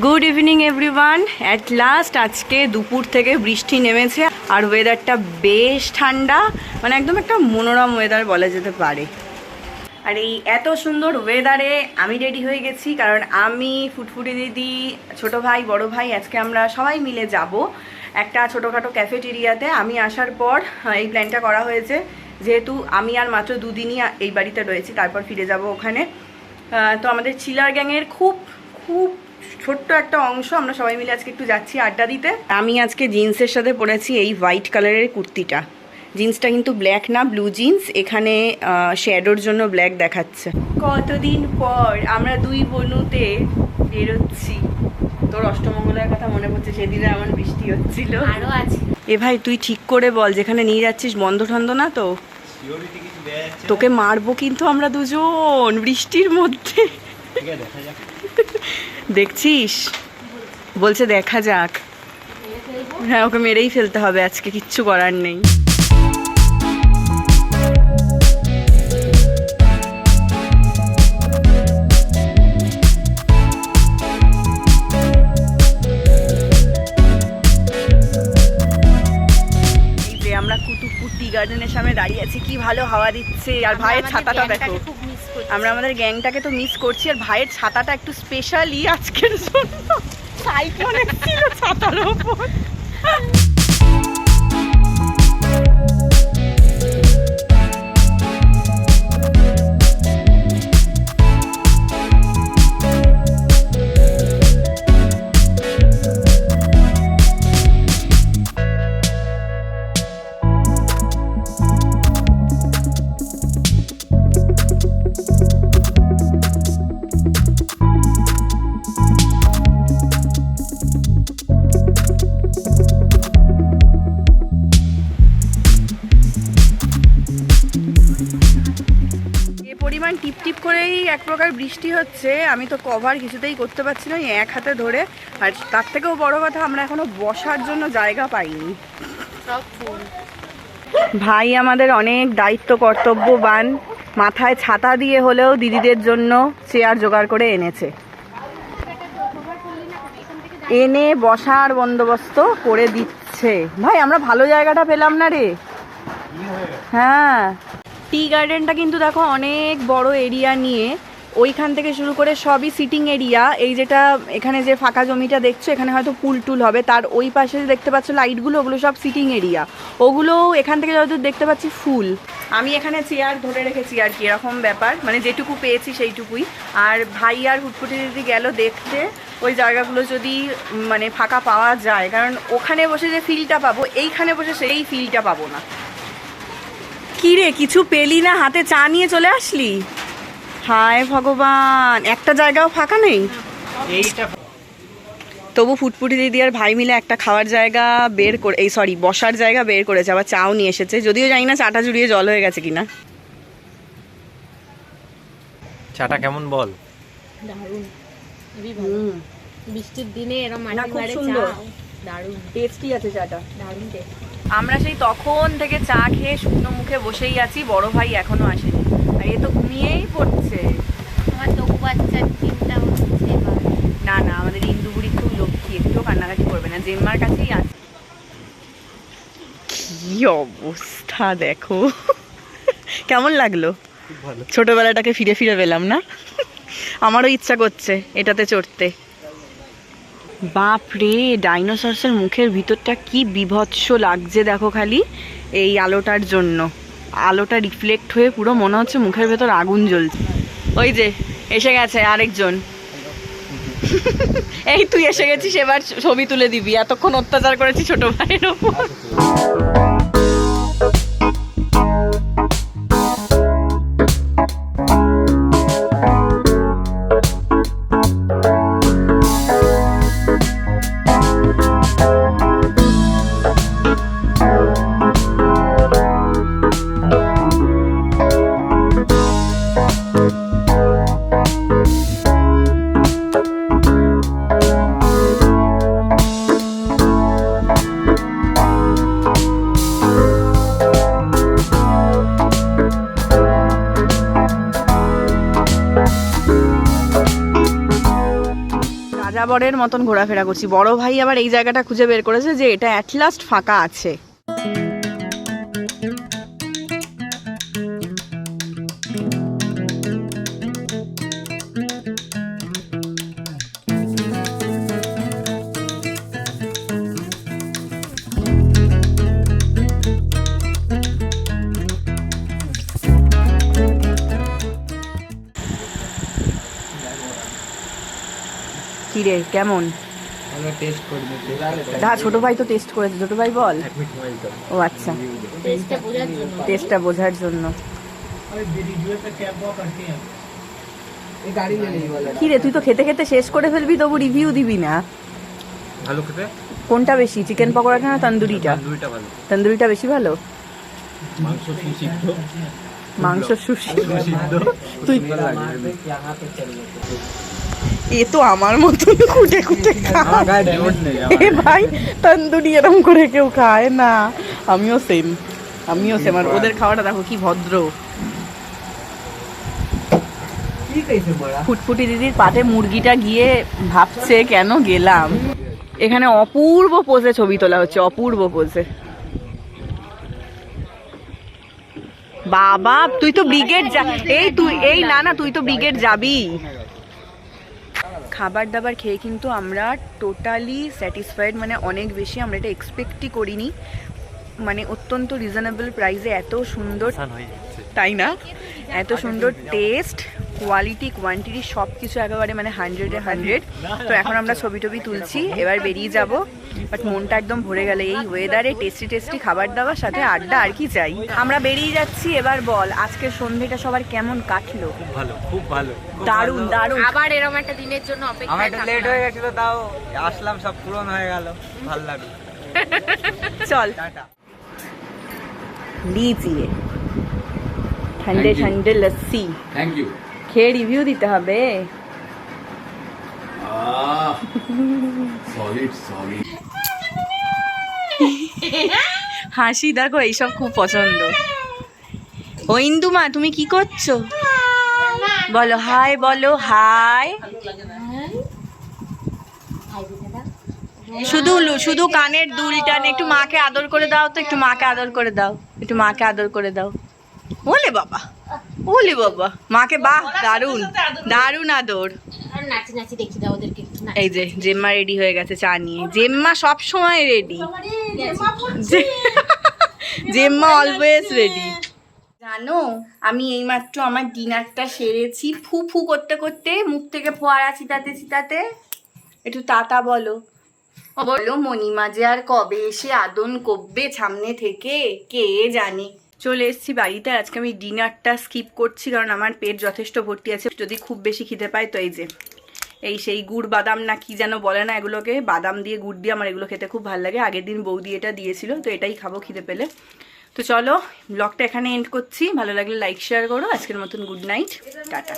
Good evening everyone at last আজকে দুপুর থেকে বৃষ্টি নেমেছে আর ওয়েদারটা বেশ ঠান্ডা। মানে একদম একটা মনোরম ওয়েদার বলা যেতে পারে। আর এই এত সুন্দর ওয়েদারে আমি রেডি হয়ে গেছি, কারণ আমি, ফুটফুটি দিদি, ছোট ভাই, বড় ভাই, আজকে আমরা সবাই মিলে যাব একটা ছোটোখাটো ক্যাফেটেরিয়াতে আমি আসার পর এই প্ল্যানটা করা হয়েছে। যেহেতু আমি আর মাত্র দুদিনই এই বাড়িতে রয়েছি, তারপর ফিরে যাব ওখানে। তো আমাদের চিলার গ্যাংয়ের খুব খুব ছোট্ট একটা অংশ আমরা সবাই মিলে আজকে একটু যাচ্ছি আড্ডা দিতে। আমি আজকে জিন্সের সাথে পরেছি এই হোয়াইট কালারের কুর্তিটা। জিন্সটা কিন্তু ব্ল্যাক না ব্লু জিন্স। এখানে শ্যাডোর জন্য ব্ল্যাক দেখাচ্ছে। কতদিন পর আমরা দুই বনুতে বেরোচ্ছি। তোর অষ্টমঙ্গলের কথা মনে পড়ছে সেদিনে আমার বৃষ্টি হচ্ছিল। আরও আছে। এ ভাই তুই ঠিক করে বল যেখানে নিয়ে যাচ্ছিস বন্ধ ঠন্ধ না তো? তোকে মারবো কিন্তু আমরা দুজন বৃষ্টির মধ্যে। দেখা যাক। দেখছিস? বলছে দেখা যাক। হ্যাঁ ওকে মেরেই ফেলতে হবে আজকে কিচ্ছু করার নেই। আমরা কুতুবপুর টি গার্ডেনের সামনে দাঁড়িয়ে আছি কি ভালো হাওয়া দিচ্ছে। আর ভাইয়ের ছাতাটা দেখো। আমরা আমাদের গ্যাংটাকে তো মিস করছি আর ভাইয়ের ছাতাটা একটু স্পেশালি আজকের জন্য। সাইক্লোন ছিল ছাতার ওপর। যে পরিমাণ টিপ টিপ করেই এক প্রকার বৃষ্টি হচ্ছে। আমি তো কভার কিছুতেই করতে পারছি না এক হাতে ধরে। আর তার থেকেও বড় কথা, আমরা এখনও বসার জন্য জায়গা পাইনি। ভাই আমাদের অনেক দায়িত্ব, কর্তব্যবান। মাথায় ছাতা দিয়ে হলেও দিদিদের জন্য চেয়ার জোগাড় করে এনেছে। এনে বসার বন্দোবস্ত করে দিচ্ছে। ভাই, আমরা ভালো জায়গাটা পেলাম না রে। হ্যাঁ। টি গার্ডেনটা কিন্তু দেখো অনেক বড় এরিয়া নিয়ে ওইখান থেকে শুরু করে সবই সিটিং এরিয়া। এই যেটা এখানে যে ফাঁকা জমিটা দেখছ, এখানে হয়তো পুল টুল হবে। তার ওই পাশে দেখতে পাচ্ছ লাইটগুলো, ওগুলো সব সিটিং এরিয়া। ওগুলো এখান থেকে যতদূর দেখতে পাচ্ছি ফুল। আমি এখানে চেয়ার ধরে রেখেছি আর কি, এরকম ব্যাপার। মানে যেটুকু পেয়েছি সেইটুকুই। আর ভাই আর হুটফুটি যদি গেল দেখতে, ওই জায়গাগুলো যদি মানে ফাঁকা পাওয়া যায়। কারণ ওখানে বসে যে ফিলটা পাবো, এইখানে বসে সেই ফিলটা পাবো না। কি রে কিছু পেলি না? হাতে চা নিয়ে চলে আসলি? হায় ভগবান একটা জায়গাও ফাঁকা নেই? তবু ফুটফুটি দিদি আর ভাই মিলে একটা খাওয়ার জায়গা বের করে এই সরি বসার জায়গা বের করেছে আবার চাও নিয়ে এসেছে। যদিও জানি না চাটা জুড়িয়ে জল হয়ে গেছে কিনা। চাটা কেমন বল? দারুণ। খুবই বৃষ্টির দিনে এরকম দারুণ। টেস্টি আছে চাটা। দারুণ taste। আমরা সেই তখন থেকে চা খেয়ে শুকনো মুখে বসেই আছি বড় ভাই এখনও আসেনি। আর এ তো ঘুমিয়েই পড়ছে। আমার তবু বাচ্চার চিন্তা হচ্ছে। না না আমাদের ইন্দুগুড়ি খুব লক্ষ্মী একটু কান্নাকাটি করবে না জেম্মার কাছেই আছে। কি অবস্থা দেখো। কেমন লাগল? খুব ভালো। ছোটবেলাটাকে ফিরে ফিরে পেলাম না? আমারও ইচ্ছা করছে এটাতে চড়তে। বাপ রে ডাইনোসরসের মুখের ভিতরটা কি বিভৎস লাগছে দেখো খালি এই আলোটার জন্য। আলোটা রিফ্লেক্ট হয়ে পুরো মনে হচ্ছে মুখের ভেতর আগুন জ্বলছে। ওই যে, এসে গেছে আরেকজন। এই তুই এসে গেছিস, এবার ছবি তুলে দিবি। এতক্ষণ অত্যাচার করেছি ছোট ভাইয়ের ওপর। বরাবরের মতন ঘোরাফেরা করছি। বড় ভাই আবার এই জায়গাটা খুঁজে বের করেছে যে এটা অ্যাট লাস্ট ফাঁকা আছে। কি রে কেমন টেস্ট করবে দা ছোট ভাই তো টেস্ট করেছে ছোট ভাই বল। ও আচ্ছা। টেস্টটা বোঝার জন্য। কি রে তুই তো খেতে খেতে শেষ করে ফেলবি তবু রিভিউ দিবি না। ভালো খেতে? কোনটা বেশি চিকেন পকোড়াটা না তন্দুরিটা? তন্দুরিটা বেশি ভালো? মাংস সুসিদ্ধ। মাংস সুশি সুসিদ্ধ। তুই এ তো আমার মতন খুঁটে খুঁটে এ ভাই তন্দুরি এরম করে কেউ খায় না। আমিও সেম আমিও সেম আর ওদের খাওয়াটা দেখো কি ভদ্র। ফুটফুটি দিদির পাতে মুরগিটা গিয়ে ভাবছে কেন গেলাম? এখানে অপূর্ব পোজে ছবি তোলা হচ্ছে অপূর্ব পোজে বাবা তুই তো ব্রিগেড যা এই তুই এই না না তুই তো ব্রিগেড যাবি। খাবার দাবার খেয়ে কিন্তু আমরা টোটালি স্যাটিসফাইড মানে অনেক বেশি আমরা এটা এক্সপেক্টই করিনি। মানে অত্যন্ত রিজনেবল প্রাইসে এত সুন্দর তাই না? এত সুন্দর টেস্ট কোয়ালিটি কোয়ান্টিটি সব কিছু একেবারে মানে হান্ড্রেডে হান্ড্রেড তো এখন আমরা ছবি টবি তুলছি এবার বেরিয়ে যাব। বাট মনটা একদম ভরে গেল এই ওয়েদারে টেস্টি টেস্টি খাবার দাবার সাথে আড্ডা আর কি চাই আমরা বেরিয়ে যাচ্ছি এবার বল আজকের সন্ধ্যেটা সবার কেমন কাটলো খুব ভালো খুব ভালো দারুণ দারুণ আবার এরকম একটা দিনের জন্য আমার অপেক্ষায় একটু থাকতে লেট হবে। হয়ে গেছিল তাও আসলাম সব পূরণ হয়ে গেল ভালো লাগলো চল টাটা लीजिए ठंडे ठंडे लस्सी থ্যাংক ইউ খেয়ে রিভিউ দিতে হবে সলিড সলিড হাসি দেখো এইসব খুব পছন্দ। ও ইন্দুমা তুমি কি করছ? বলো হাই বলো হাই। শুধু শুধু কানের দুলটা নে, একটু মাকে আদর করে দাও তো একটু মাকে আদর করে দাও একটু মাকে আদর করে দাও। ওলে বাবা ওলে বাবা মাকে বাহ দারুণ দারুণ আদর। নাচি নাচি দেখি দাও ওদেরকে একটু এই যে জেম্মা রেডি হয়ে গেছে চা নিয়ে। জেম্মা সব সময় রেডি জেম্মা অলওয়েজ রেডি জানো আমি এইমাত্র আমার ডিনারটা সেরেছি ফু ফু করতে করতে মুখ থেকে ফোয়ারা চিতাতে চিতাতে একটু তাতা বলো। বলো মণিমা যে আর কবে এসে আদন করবে সামনে থেকে কে জানে। চলে এসেছি বাড়িতে আজকে আমি ডিনারটা স্কিপ করছি কারণ আমার পেট যথেষ্ট ভর্তি আছে। যদি খুব বেশি খিদে পায় তো এই যে। এই সেই গুড় বাদাম না কি যেন বলে না এগুলোকে, বাদাম দিয়ে গুড় দিয়ে আমার এগুলো খেতে খুব ভালো লাগে আগের দিন বৌদি এটা দিয়েছিল, তো এটাই খাব খিদে পেলে। তো চলো ব্লগটা এখানে এন্ড করছি। ভালো লাগলে লাইক শেয়ার করো। আজকের মতন গুড নাইট টাটা।